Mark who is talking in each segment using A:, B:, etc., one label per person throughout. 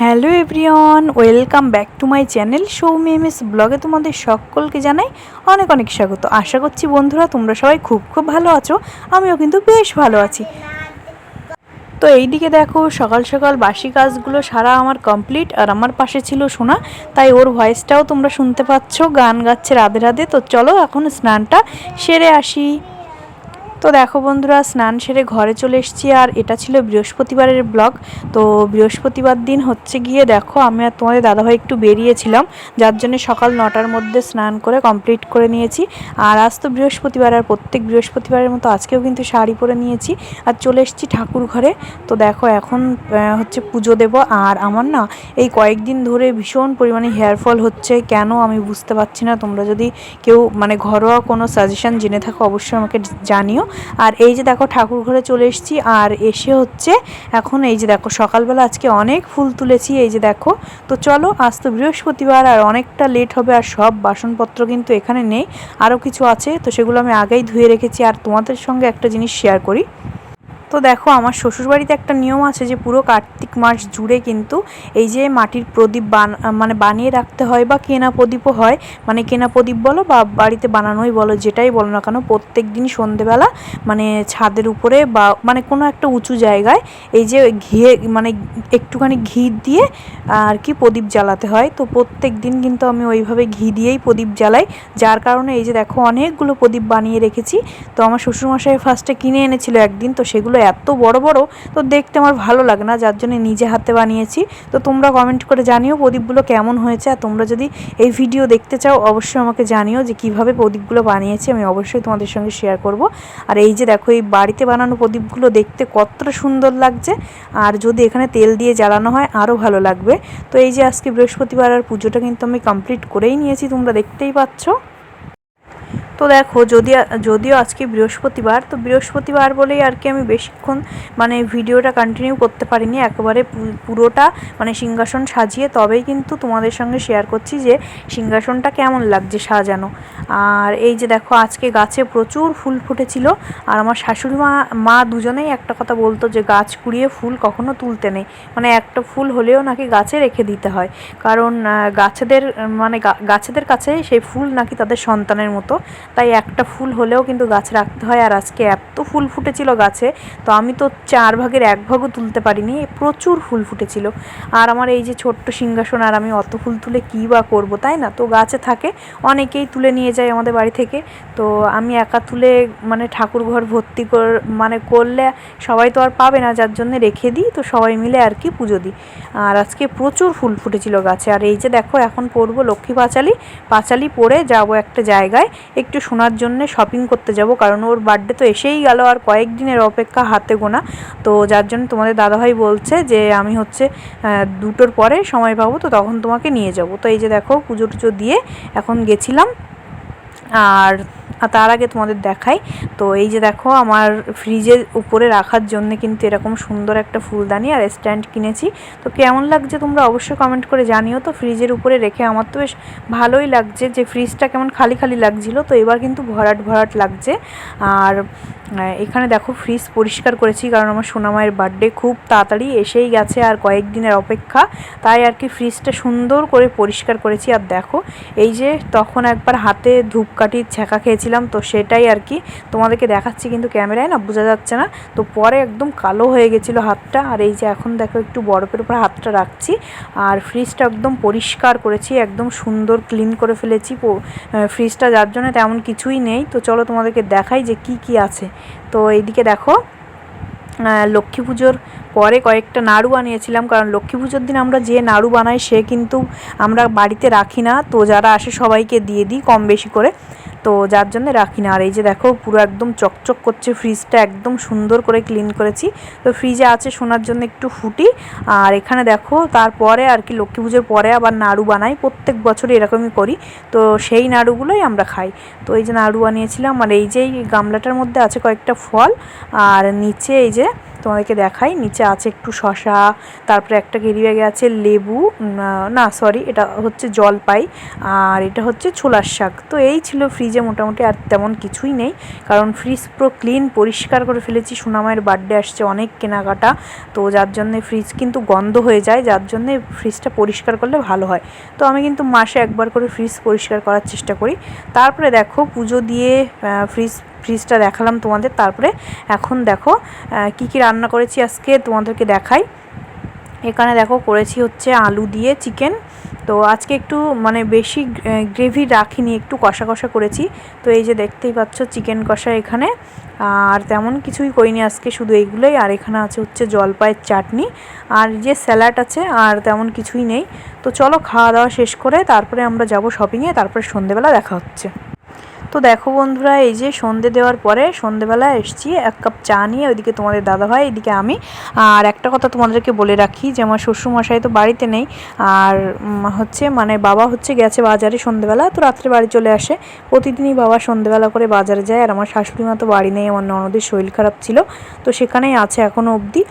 A: Hello everyone, welcome back to my channel Soumi M S ব্লগে তোমাদের সকলকে জানাই অনেক অনেক স্বাগত। আশা করছি বন্ধুরা তোমরা সবাই খুব খুব ভালো আছো, আমিও কিন্তু বেশ ভালো আছি। তো এইদিকে দেখো, সকাল সকাল বাসি কাজগুলো সারা আমার কমপ্লিট আর আমার পাশে ছিল সোনা, তাই ওর ভয়েসটাও তোমরা শুনতে পাচ্ছ, গান গাচ্ছে রাধে রাধে। তো চলো এখন স্নানটা সেরে আসি। তো দেখো বন্ধুরা, স্নান সেরে ঘরে চলে এসেছি আর এটা ছিল বৃহস্পতিবারের ব্লগ। তো বৃহস্পতিবার দিন হচ্ছে গিয়ে দেখো, আমি আর তোমাদের দাদাভাই একটু বেরিয়েছিলাম, যার জন্য সকাল নটার মধ্যে স্নান করে কমপ্লিট করে নিয়েছি। আর আজ তো বৃহস্পতিবার, আর প্রত্যেক বৃহস্পতিবারের মতো আজকেও কিন্তু শাড়ি পরে নিয়েছি। আর চলে এসেছি ঠাকুর ঘরে। তো দেখো, এখন হচ্ছে পুজো দেব। আর আমার না এই কয়েকদিন ধরে ভীষণ পরিমাণে হেয়ার ফল হচ্ছে। কেন আমি বুঝতে পারছি না। তোমরা যদি কেউ মানে ঘরোয়া কোনো সাজেশন জেনে থাকো, অবশ্যই আমাকে জানিও। আর এই যে দেখো ঠাকুর ঘরে চলে এসেছি, আর এসে হচ্ছে এখন এই যে দেখো সকালবেলা আজকে অনেক ফুল তুলেছি, এই যে দেখো। তো চলো, আজ তো বৃহস্পতিবার আর অনেকটা লেট হবে আর সব বাসনপত্র কিন্তু এখানে নেই, আরও কিছু আছে, তো সেগুলো আমি আগেই ধুয়ে রেখেছি, আর তোমাদের সঙ্গে একটা জিনিস শেয়ার করি। তো দেখো, আমার শ্বশুরবাড়িতে একটা নিয়ম আছে যে পুরো কার্তিক মাস জুড়ে কিন্তু এই যে মাটির প্রদীপ মানে বানিয়ে রাখতে হয় বা কেনা প্রদীপও হয়। মানে কেনা প্রদীপ বলো বা বাড়িতে বানানোই বলো, যেটাই বলো না কেন, প্রত্যেক দিন সন্ধেবেলা মানে ছাদের উপরে বা মানে কোনো একটা উঁচু জায়গায় এই যে ঘিয়ে মানে একটুখানি ঘি দিয়ে আর কি প্রদীপ জ্বালাতে হয়। তো প্রত্যেক দিন কিন্তু আমি ওইভাবে ঘি দিয়েই প্রদীপ জ্বালাই। যার কারণে এই যে দেখো, অনেকগুলো প্রদীপ বানিয়ে রেখেছি। তো আমার শ্বশুরমশাই ফার্স্টে কিনে এনেছিল একদিন, তো সেগুলো এত বড় বড়, তো দেখতে আমার ভালো লাগে না, যার জন্য নিজে হাতে বানিয়েছি। তো তোমরা কমেন্ট করে জানিও প্রদীপগুলো কেমন হয়েছে, আর তোমরা যদি এই ভিডিও দেখতে চাও, অবশ্যই আমাকে জানিও যে কীভাবে প্রদীপগুলো বানিয়েছি, আমি অবশ্যই তোমাদের সঙ্গে শেয়ার করব। আর এই যে দেখো, এই বাড়িতে বানানো প্রদীপগুলো দেখতে কতটা সুন্দর লাগছে, আর যদি এখানে তেল দিয়ে জ্বালানো হয় আরও ভালো লাগবে। তো এই যে আজকে বৃহস্পতিবার আর পুজোটা কিন্তু আমি কমপ্লিট করেই নিয়েছি, তোমরা দেখতেই পাচ্ছ। তো দেখো যদি যদিও আজকে বৃহস্পতিবার, তো বৃহস্পতিবার বলেই আর কি আমি বেশিক্ষণ মানে ভিডিওটা কন্টিনিউ করতে পারিনি। একেবারে পুরোটা মানে সিংহাসন সাজিয়ে তবেই কিন্তু তোমাদের সঙ্গে শেয়ার করছি যে সিংহাসনটা কেমন লাগছে সাজানো। আর এই যে দেখো, আজকে গাছে প্রচুর ফুল ফুটেছিল। আর আমার শাশুড়ি মা মা দুজনেই একটা কথা বলতো যে গাছ কুড়িয়ে ফুল কখনো তুলতে নেই। মানে একটা ফুল হলেও নাকি গাছে রেখে দিতে হয়। কারণ গাছেদের মানে গাছেদের কাছে সেই ফুল নাকি তাদের সন্তানের মতো। তাই একটা ফুল হলেও কিন্তু গাছ রাখতে হয়। আর আজকে এত ফুল ফুটেছিল গাছে, তো আমি তো চার ভাগের এক ভাগও তুলতে পারিনি, প্রচুর ফুল ফুটেছিল। আর আমার এই যে ছোট্ট সিংহাসন, আর আমি অত ফুল তুলে কী বা করব, তাই না? তো গাছে থাকে, অনেকেই তুলে নিয়ে যায় আমাদের বাড়ি থেকে। তো আমি একা তুলে মানে ঠাকুর ঘর ভর্তি কর মানে করলে সবাই তো আর পাবে না, যার জন্য রেখে দিই, তো সবাই মিলে আর কি পুজো দিই। আর আজকে প্রচুর ফুল ফুটেছিল গাছে। আর এই যে দেখো, এখন পরবো লক্ষ্মী পাঁচালি। পাঁচালি পরে যাব একটা জায়গায়, একটু শোনার জন্য শপিং করতে যাব। কারণ ওর বার্থডে তো এসেই গেল আর কয়েকদিনের অপেক্ষা হাতে গোনা। তো যার জন্য তোমাদের দাদাভাই বলছে যে, আমি হচ্ছে দুটোর পরে সময় পাবো, তো তখন তোমাকে নিয়ে যাব। তো এই যে দেখো, পুজো টুজো দিয়ে এখন গেছিলাম। আর আর তার আগে তোমাদের দেখাই। তো এই যে দেখো, আমার ফ্রিজের উপরে রাখার জন্য কিন্তু এরকম সুন্দর একটা ফুলদানি আর স্ট্যান্ড কিনেছি। তো কেমন লাগছে তোমরা অবশ্যই কমেন্ট করে জানিও। তো ফ্রিজের উপরে রেখে আমার তো বেশ ভালোই লাগছে যে ফ্রিজটা কেমন খালি খালি লাগছিল। তো এবার কিন্তু ভরাট ভরাট লাগছে। আর এখানে দেখো ফ্রিজ পরিষ্কার করেছি, কারণ আমার সোনামায়ের বার্থডে খুব তাড়াতাড়ি এসেই গেছে আর কয়েকদিনের অপেক্ষা। তাই আর কি ফ্রিজটা সুন্দর করে পরিষ্কার করেছি। আর দেখো, এই যে তখন একবার হাতে ধূপকাঠির ছ্যাঁকা খেয়েছিলাম, তো সেটাই আর কি তোমাদেরকে দেখাচ্ছি, কিন্তু ক্যামেরায় না বোঝা যাচ্ছে না। তো পরে একদম কালো হয়ে গেছিল হাতটা, আর এই যে এখন দেখো একটু বরফের উপর হাতটা রাখছি। আর ফ্রিজটা একদম পরিষ্কার করেছি, একদম সুন্দর ক্লিন করে ফেলেছি ফ্রিজটা যার জন্য তেমন কিছুই নেই। তো চলো তোমাদেরকে দেখাই যে কি কি আছে। তো এইদিকে দেখো লক্ষ্মী পুজোর পরে কয়েকটা নাড়ু বানিয়েছিলাম, কারণ লক্ষ্মী পুজোর দিন আমরা যে নাড়ু বানাই সে কিন্তু আমরা বাড়িতে রাখি না। তো যারা আসে সবাইকে দিয়ে দিই কম বেশি করে। তো যার জন্য রাখি না। আর এই যে দেখো, পুরো একদম চকচক করছে ফ্রিজটা, একদম সুন্দর করে ক্লিন করেছি। তো ফ্রিজে আছে শোনার জন্য একটু ফুটি। আর এখানে দেখো, তারপরে আর কি লক্ষ্মী পুজোর পরে আবার নাড়ু বানাই। প্রত্যেক বছর এরকমই করি। তো সেই নাড়ুগুলোই আমরা খাই। তো এই যে নাড়ু বানিয়েছিলাম, আর এই যে গামলাটার মধ্যে আছে কয়েকটা ফল। আর নিচে এই যে তোমাদেরকে দেখাই। নিচে আছে একটু শশা তারপরে একটা ক্যারি ব্যাগে আছে লেবু না সরি এটা হচ্ছে জলপাই আর এটা হচ্ছে ছোলার শাক। তো এই ছিল ফ্রিজে মোটামুটি আর তেমন কিছুই নেই, কারণ ফ্রিজ পুরো ক্লিন পরিষ্কার করে ফেলেছি। সুনামায়ের বার্থডে আসছে অনেক কেনাকাটা, তো যার জন্যে ফ্রিজ কিন্তু গন্ধ হয়ে যায়, যার জন্যে ফ্রিজটা পরিষ্কার করলে ভালো হয়। তো আমি কিন্তু মাসে একবার করে ফ্রিজ পরিষ্কার করার চেষ্টা করি। তারপরে দেখো পুজো দিয়ে ফ্রিজ ফ্রিজটা দেখালাম তোমাদের। তারপরে এখন দেখো কি কি রান্না করেছি আজকে তোমাদেরকে দেখাই। এখানে দেখো করেছি হচ্ছে আলু দিয়ে চিকেন তো আজকে একটু মানে বেশি গ্রেভি রাখিনি, একটু কষা কষা করেছি। তো এই যে দেখতেই পাচ্ছ চিকেন কষা এখানে। আর তেমন কিছুই করিনি আজকে, শুধু এইগুলোই। আর এখানে আছে হচ্ছে জলপাইয়ের চাটনি। আর যে স্যালাড আছে, আর তেমন কিছুই নেই। তো চলো খাওয়া দাওয়া শেষ করে তারপরে আমরা যাব শপিংয়ে তারপরে সন্ধেবেলা দেখা হচ্ছে। তো দেখো বন্ধুরা, এই যে সন্ধে দেওয়ার পরে সন্ধেবেলা এসছি, এক কাপ চা নিয়ে ওইদিকে তোমাদের দাদাভাই, এদিকে আমি। আর একটা কথা তোমাদেরকে বলে রাখি যে, আমার শ্বশুরমশাই তো বাড়িতে নেই। আর হচ্ছে মানে বাবা হচ্ছে গেছে বাজারে সন্ধেবেলা, তো রাত্রে বাড়ি চলে আসে। প্রতিদিনই বাবা সন্ধেবেলা করে বাজারে যায়। আর আমার শাশুড়ি মা তো বাড়ি নেই, আমার ননদের শরীর খারাপ ছিল, তো সেখানেই আছে এখনও অবধি।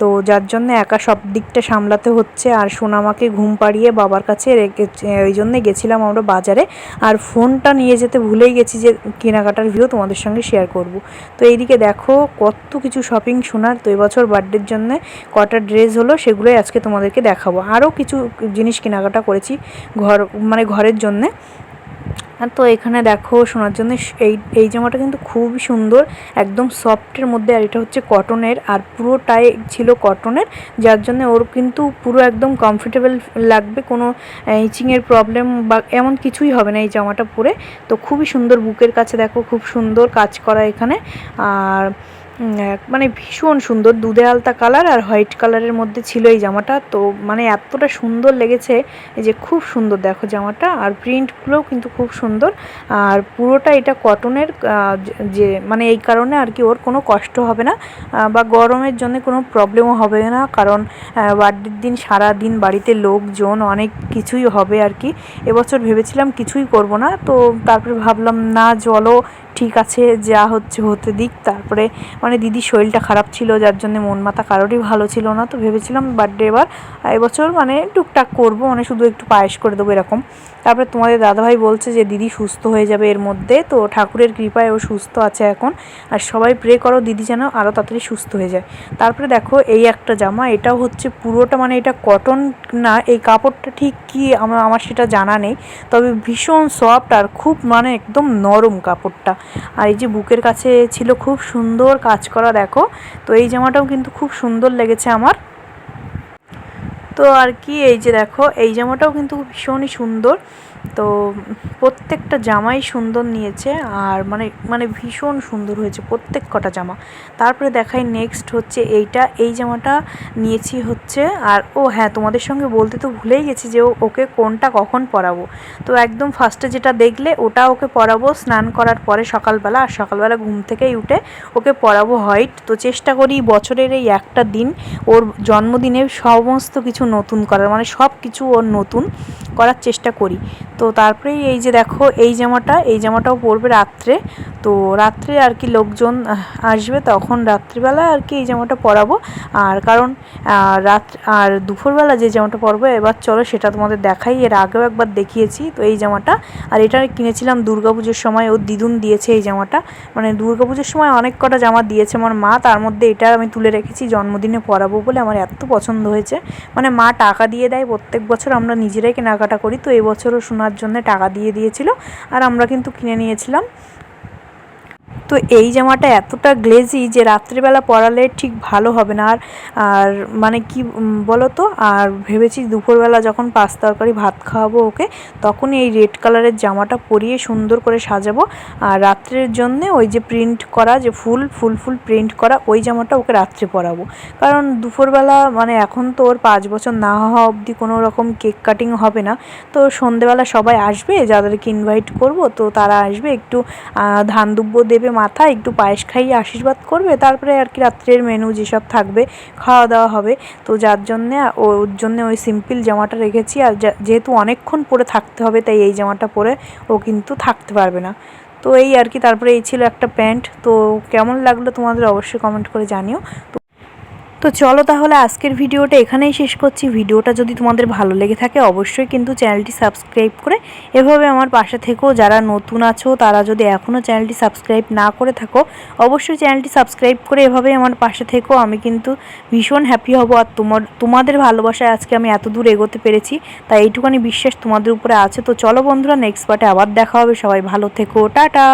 A: তো যার জন্য একা সব দিকটা সামলাতে হচ্ছে। আর সোনামাকে ঘুম পাড়িয়ে বাবার কাছে রেখে ওই জন্যে গেছিলাম আমরা বাজারে। আর ফোনটা নিয়ে যেতে ভুলেই গেছি যে কেনাকাটার ভিউ তোমাদের সঙ্গে শেয়ার করব। তো এইদিকে দেখো কত কিছু শপিং শোনার তো এবছর বার্থডের জন্য কটা ড্রেস হলো সেগুলোই আজকে তোমাদেরকে দেখাবো। আরও কিছু জিনিস কেনাকাটা করেছি ঘর মানে ঘরের জন্যে। তো এখানে দেখো শোনার জন্য এই এই জামাটা কিন্তু খুবই সুন্দর, একদম সফটের মধ্যে, আর এটা হচ্ছে কটনের আর পুরোটাই ছিল কটনের যার জন্য ওর কিন্তু পুরো একদম কমফোর্টেবল লাগবে, কোনো ইচিংয়ের প্রবলেম বা এমন কিছুই হবে না এই জামাটা পরে। তো খুবই সুন্দর, বুকের কাছে দেখো খুব সুন্দর কাজ করা এখানে, আর মানে ভীষণ সুন্দর, দুধে আলতা কালার আর হোয়াইট কালারের মধ্যে ছিল এই জামাটা। তো মানে এতটা সুন্দর লেগেছে যে খুব সুন্দর দেখো জামাটা। আর প্রিন্টগুলোও কিন্তু খুব সুন্দর। আর পুরোটা এটা কটনের যে মানে এই কারণে আর কি ওর কোনো কষ্ট হবে না বা গরমের জন্য কোনো প্রবলেমও হবে না। কারণ বার্থডের দিন সারা দিন বাড়িতে লোকজন, অনেক কিছুই হবে আর কি। এবছর ভেবেছিলাম কিছুই করব না, তো তারপরে ভাবলাম, না চলো ঠিক আছে, যা হচ্ছে হতে দিক। তারপরে মানে দিদির শরীরটা খারাপ ছিল, যার জন্য মন মাথা কারোরই ভালো ছিল না। তো ভেবেছিলাম বার্থডে এবার এবছর মানে টুকটাক করব মানে শুধু একটু পায়েস করে দেবো এরকম। তারপরে তোমাদের দাদাভাই বলছে যে, দিদি সুস্থ হয়ে যাবে এর মধ্যে। তো ঠাকুরের কৃপায় ও সুস্থ আছে এখন। আর সবাই প্রে করো, দিদি যেন আরও তাড়াতাড়ি সুস্থ হয়ে যায়। তারপরে দেখো, এই একটা জামা, এটাও হচ্ছে পুরোটা মানে এটা কটন না, এই কাপড়টা ঠিক কি আমার আমার সেটা জানা নেই। তবে ভীষণ সফট আর খুব মানে একদম নরম কাপড়টা। আর এই যে বুকের কাছে ছিল খুব সুন্দর কাজ করা, দেখো। তো এই জামাটাও কিন্তু খুব সুন্দর লেগেছে আমার। তো আর কি, এই যে দেখো, এই জামাটাও কিন্তু ভীষণই সুন্দর। তো প্রত্যেকটা জামাই সুন্দর নিয়েছে আর মানে মানে ভীষণ সুন্দর হয়েছে প্রত্যেক কটা জামা। তারপরে দেখাই নেক্সট হচ্ছে এইটা, এই জামাটা নিয়েছি হচ্ছে আর, ও হ্যাঁ তোমাদের সঙ্গে বলতে তো ভুলেই গেছি যে ওকে কোনটা কখন পরাবো। তো একদম ফার্স্টে যেটা দেখলে ওটা ওকে পরাবো স্নান করার পরে সকালবেলা আর সকালবেলা ঘুম থেকেই উঠে ওকে পরাবো হোয়াইট তো চেষ্টা করি বছরের এই একটা দিন ওর জন্মদিনে সমস্ত কিছু নতুন করার মানে সব কিছু ওর নতুন। করার চেষ্টা করি। তো তারপরেই এই যে দেখো, এই জামাটা, এই জামাটাও পরবে রাত্রে। তো রাত্রে আর কি লোকজন আসবে তখন রাত্রিবেলা আর কি এই জামাটা পরাবো। আর কারণ রাত আর দুপুরবেলা যে জামাটা পরবো, এবার চলো সেটা তোমাদের দেখাই। এর আগেও একবার দেখিয়েছি তো এই জামাটা। আর এটা কিনেছিলাম দুর্গাপুজোর সময়, ও দিদুন দিয়েছে এই জামাটা। মানে দুর্গাপুজোর সময় অনেক কটা জামা দিয়েছে আমার মা। তার মধ্যে এটা আমি তুলে রেখেছি, জন্মদিনে পরাবো বলে আমার এত পছন্দ হয়েছে। মানে মা টাকা দিয়ে দেয়, প্রত্যেক বছর আমরা নিজেরাই কেনাকাটা করি। তো এবছরও শোনার জন্য টাকা দিয়ে দিয়েছিল। আর আমরা কিন্তু কিনে নিয়েছিলাম। তো এই জামাটা এতটা গ্লেজি যে রাত্রিবেলা পরালে ঠিক ভালো হবে না। আর আর মানে কি বলো তো আর ভেবেছি দুপুরবেলা যখন পাঁচ তরকারি ভাত খাওয়াবো ওকে, তখনই এই রেড কালারের জামাটা পরিয়ে সুন্দর করে সাজাবো। আর রাত্রের জন্যে ওই যে প্রিন্ট করা, যে ফুল ফুল ফুল প্রিন্ট করা, ওই জামাটা ওকে রাত্রে পরাবো। কারণ দুপুরবেলা মানে এখন তো ওর পাঁচ বছর না হওয়া অবধি কোনো রকম কেক কাটিং হবে না। তো সন্ধেবেলা সবাই আসবে, যাদেরকে ইনভাইট করব, তো তারা আসবে একটু ধান দুব্য দেবে মাথায় একটু পায়েস খাইয়ে আশীর্বাদ করবে, তারপরে আর কি রাত্রের মেনু যেসব থাকবে খাওয়া দাওয়া হবে। তো যার জন্যে, ওর জন্যে ওই সিম্পল জামাটা রেখেছি। আর যেহেতু অনেকক্ষণ পরে থাকতে হবে, তাই এই জামাটা পরে ও কিন্তু থাকতে পারবে না। তো এই আর কি, তারপরে এই ছিল একটা প্যান্ট। তো কেমন লাগল তোমাদের অবশ্যই কমেন্ট করে জানিও। তো তো চলো তাহলে আজকের ভিডিওটা এখানেই শেষ করছি। ভিডিওটা যদি তোমাদের ভালো লেগে থাকে অবশ্যই কিন্তু চ্যানেলটি সাবস্ক্রাইব করে এভাবে আমার পাশে থেকেও যারা নতুন আছো, তারা যদি এখনও চ্যানেলটি সাবস্ক্রাইব না করে থাকো, অবশ্যই চ্যানেলটি সাবস্ক্রাইব করে এভাবেই আমার পাশে থেকেও আমি কিন্তু ভীষণ হ্যাপি হব আর তোমার, তোমাদের ভালোবাসায় আজকে আমি এত দূর এগোতে পেরেছি, তাই এইটুখানি বিশ্বাস তোমাদের উপরে আছে। তো চলো বন্ধুরা নেক্সট পার্টে আবার দেখা হবে। সবাই ভালো থেকো। টাটা!